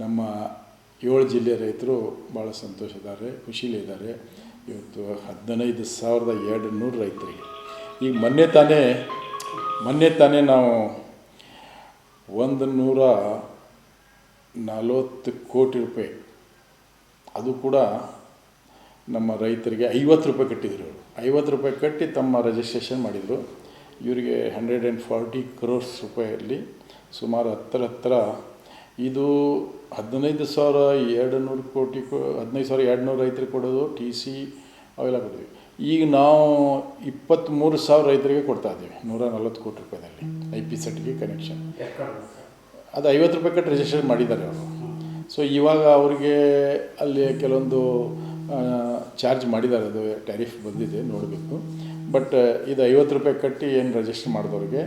ನಮ್ಮ ಏಳು ಜಿಲ್ಲೆ ರೈತರು ಭಾಳ ಸಂತೋಷದಾರೆ ಖುಷಿಲಿದ್ದಾರೆ ಇವತ್ತು ಹದಿನೈದು ಸಾವಿರದ ಎರಡು ನೂರು ರೈತರಿಗೆ. ಈಗ ಮೊನ್ನೆ ತಾನೇ ಮೊನ್ನೆ ತಾನೇ ನಾವು ಒಂದು ನೂರ ನಲವತ್ತು ಕೋಟಿ ರೂಪಾಯಿ, ಅದು ಕೂಡ ನಮ್ಮ ರೈತರಿಗೆ ಐವತ್ತು ರೂಪಾಯಿ ಕಟ್ಟಿದ್ರು ಐವತ್ತು ರೂಪಾಯಿ ಕಟ್ಟಿ ತಮ್ಮ ರಿಜಿಸ್ಟ್ರೇಷನ್ ಮಾಡಿದರು. ಇವರಿಗೆ ಹಂಡ್ರೆಡ್ ಆ್ಯಂಡ್ ಫಾರ್ಟಿ ಕ್ರೋರ್ಸ್ ರೂಪಾಯಲ್ಲಿ ಸುಮಾರು ಹತ್ತರ ಹತ್ತಿರ ಇದು ಹದಿನೈದು ಸಾವಿರ ಎರಡು ನೂರು ಕೋಟಿ ಹದಿನೈದು ಸಾವಿರ ಎರಡು ನೂರು ರೈತರಿಗೆ ಕೊಡೋದು, ಟಿ ಸಿ ಅವೆಲ್ಲ ಕೊಡ್ತೀವಿ. ಈಗ ನಾವು ಇಪ್ಪತ್ತ್ಮೂರು ಸಾವಿರ ರೈತರಿಗೆ ಕೊಡ್ತಾ ಇದ್ದೀವಿ, ನೂರ ನಲ್ವತ್ತು ಕೋಟಿ ರೂಪಾಯಿದಲ್ಲಿ ಐ ಪಿ ಸೆಟ್ಗೆ ಕನೆಕ್ಷನ್ ಅದು ಐವತ್ತು ರೂಪಾಯಿ ಕಟ್ಟು ರಿಜಿಸ್ಟ್ರೇಷನ್ ಮಾಡಿದ್ದಾರೆ ಅವರು. ಸೊ ಇವಾಗ ಅವರಿಗೆ ಅಲ್ಲಿ ಕೆಲವೊಂದು ಚಾರ್ಜ್ ಮಾಡಿದ್ದಾರೆ, ಅದು ಟ್ಯಾರಿಫ್ ಬಂದಿದೆ, ನೋಡಬೇಕು. ಬಟ್ ಇದು ಐವತ್ತು ರೂಪಾಯಿ ಕಟ್ಟಿ ಏನು ರಿಜಿಸ್ಟರ್ ಮಾಡಿದವ್ರಿಗೆ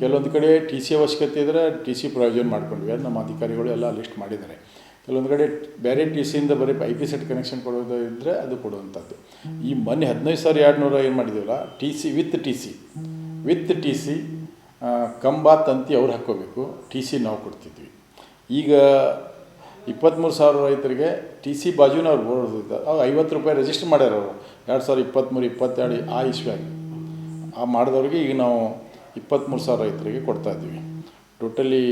ಕೆಲವೊಂದು ಕಡೆ ಟಿ ಸಿ ಅವಶ್ಯಕತೆ ಇದ್ದರೆ ಟಿ ಸಿ ಪ್ರಯೋಜನ ಮಾಡ್ಕೊಂಡ್ವಿ. ಅದು ನಮ್ಮ ಅಧಿಕಾರಿಗಳು ಎಲ್ಲ ಲಿಸ್ಟ್ ಮಾಡಿದ್ದಾರೆ. ಕೆಲವೊಂದು ಕಡೆ ಬೇರೆ ಟಿ ಸಿಯಿಂದ ಬರೀ ಐ ಪಿ ಸೆಟ್ ಕನೆಕ್ಷನ್ ಕೊಡೋದು ಇದ್ದರೆ ಅದು ಕೊಡುವಂಥದ್ದು. ಈ ಮೊನ್ನೆ ಹದಿನೈದು ಸಾವಿರ ಎರಡು ನೂರ ಏನು ಮಾಡಿದ್ದೀವಲ್ಲ T C with T C with T C ಕಂಬ, ತಂತಿ ಅವ್ರು ಹಾಕ್ಕೋಬೇಕು. ಟಿ ಸಿ ನಾವು ಕೊಡ್ತಿದ್ವಿ. ಈಗ ಇಪ್ಪತ್ತ್ಮೂರು ಸಾವಿರ ರೈತರಿಗೆ ಟಿ ಸಿ ಬಾಜುನ ಅವ್ರು ಬೋರ್ಡ್ ಅವ್ರು ಐವತ್ತು ರೂಪಾಯಿ ರಿಜಿಸ್ಟರ್ ಮಾಡ್ಯಾರ ಅವರು ಎರಡು ಸಾವಿರ ಇಪ್ಪತ್ತ್ಮೂರು ಇಪ್ಪತ್ತೆರಡು ಆ ಇಶ್ವಿಯಾಗಿ ಆ ಮಾಡಿದವ್ರಿಗೆ ಈಗ ನಾವು ಇಪ್ಪತ್ತ್ಮೂರು ಸಾವಿರ ರೈತರಿಗೆ ಕೊಡ್ತಾ ಇದ್ದೀವಿ. ಟೋಟಲಿ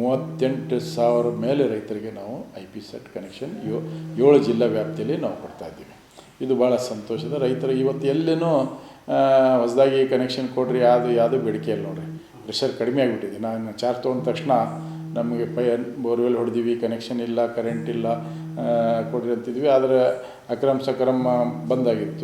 ಮೂವತ್ತೆಂಟು ಸಾವಿರ ಮೇಲೆ ರೈತರಿಗೆ ನಾವು ಐ ಪಿ ಸೆಟ್ ಕನೆಕ್ಷನ್ ಯೋ, ಏಳು ಜಿಲ್ಲಾ ವ್ಯಾಪ್ತಿಯಲ್ಲಿ ನಾವು ಕೊಡ್ತಾ ಇದ್ದೀವಿ. ಇದು ಭಾಳ ಸಂತೋಷದ, ರೈತರು ಇವತ್ತು ಎಲ್ಲೇನೂ ಹೊಸದಾಗಿ ಕನೆಕ್ಷನ್ ಕೊಡ್ರಿ ಯಾವುದು ಯಾವುದು ಬೇಡಿಕೆ ಇಲ್ಲ ನೋಡಿರಿ. ಪ್ರೆಷರ್ ಕಡಿಮೆ ಆಗಿಬಿಟ್ಟಿದೆ. ನಾನು ಚಾರ್ಜ್ ತೊಗೊಂಡ ತಕ್ಷಣ ನಮಗೆ ಪೈ, ಬೋರ್ವೆಲ್ ಹೊಡೆದೀವಿ ಕನೆಕ್ಷನ್ ಇಲ್ಲ ಕರೆಂಟ್ ಇಲ್ಲ ಕೊಡ್ರಿ ಅಂತಿದ್ವಿ. ಆದರೆ ಅಕ್ರಮ ಸಕ್ರಮ ಬಂದಾಗಿತ್ತು.